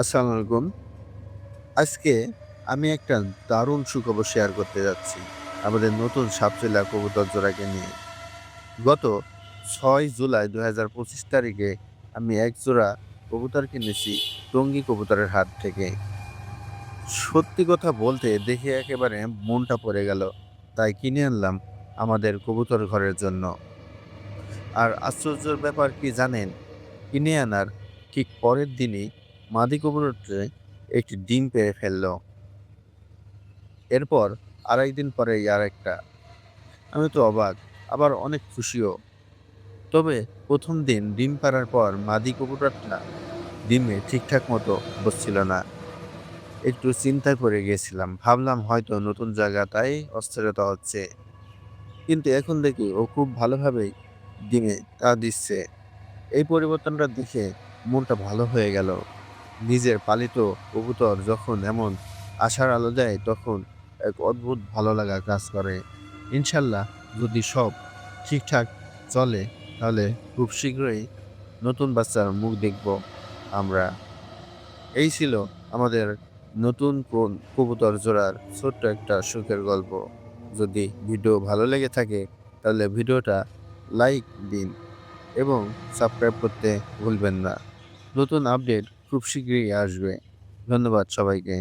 আসসালামু আলাইকুম। আজকে আমি একটা দারুণ সুখবর শেয়ার করতে যাচ্ছি আমাদের নতুন সাপচিলা কবুতর জোড়াকে নিয়ে। গত ছয় জুলাই দু হাজার পঁচিশ তারিখে আমি এক জোড়া কবুতর কিনেছি টঙ্গি কবুতরের হাট থেকে। সত্যি কথা বলতে দেখে একেবারে মনটা পড়ে গেল, তাই কিনে আনলাম আমাদের কবুতর ঘরের জন্য। আর আশ্চর্যের ব্যাপার কি জানেন? কিনে আনার ঠিক পরের দিনই মাদি কবুতরটি একটি ডিম পেড়ে ফেলল। এরপর আড়াই দিন পরে আর একটা আমি তো অবাক, আবার অনেক খুশিও। তবে প্রথম দিন ডিম পাড়ার পর মাদি কবুতরটা ডিমে ঠিকঠাক মতো বসছিল না। একটু চিন্তায় পড়ে গেছিলাম, ভাবলাম হয়তো নতুন জায়গা, তাই অস্থিরতা হচ্ছে। কিন্তু এখন দেখি ও খুব ভালোভাবেই ডিমে তা দিচ্ছে। এই পরিবর্তনটা দেখে মনটা ভালো হয়ে গেল। নিজের পালিত কবুতর যখন এমন আশার আলো দেয়, তখন এক অদ্ভুত ভালো লাগা কাজ করে। ইনশাল্লাহ যদি সব ঠিকঠাক চলে, তাহলে খুব শীঘ্রই নতুন বাচ্চার মুখ দেখব আমরা। এই ছিল আমাদের নতুন কবুতর জোড়ার ছোট্ট একটা সুখের গল্প। যদি ভিডিও ভালো লেগে থাকে, তাহলে ভিডিওটা লাইক দিন এবং সাবস্ক্রাইব করতে ভুলবেন না। নতুন আপডেট খুব শীঘ্রই আসবে। ধন্যবাদ সবাইকে।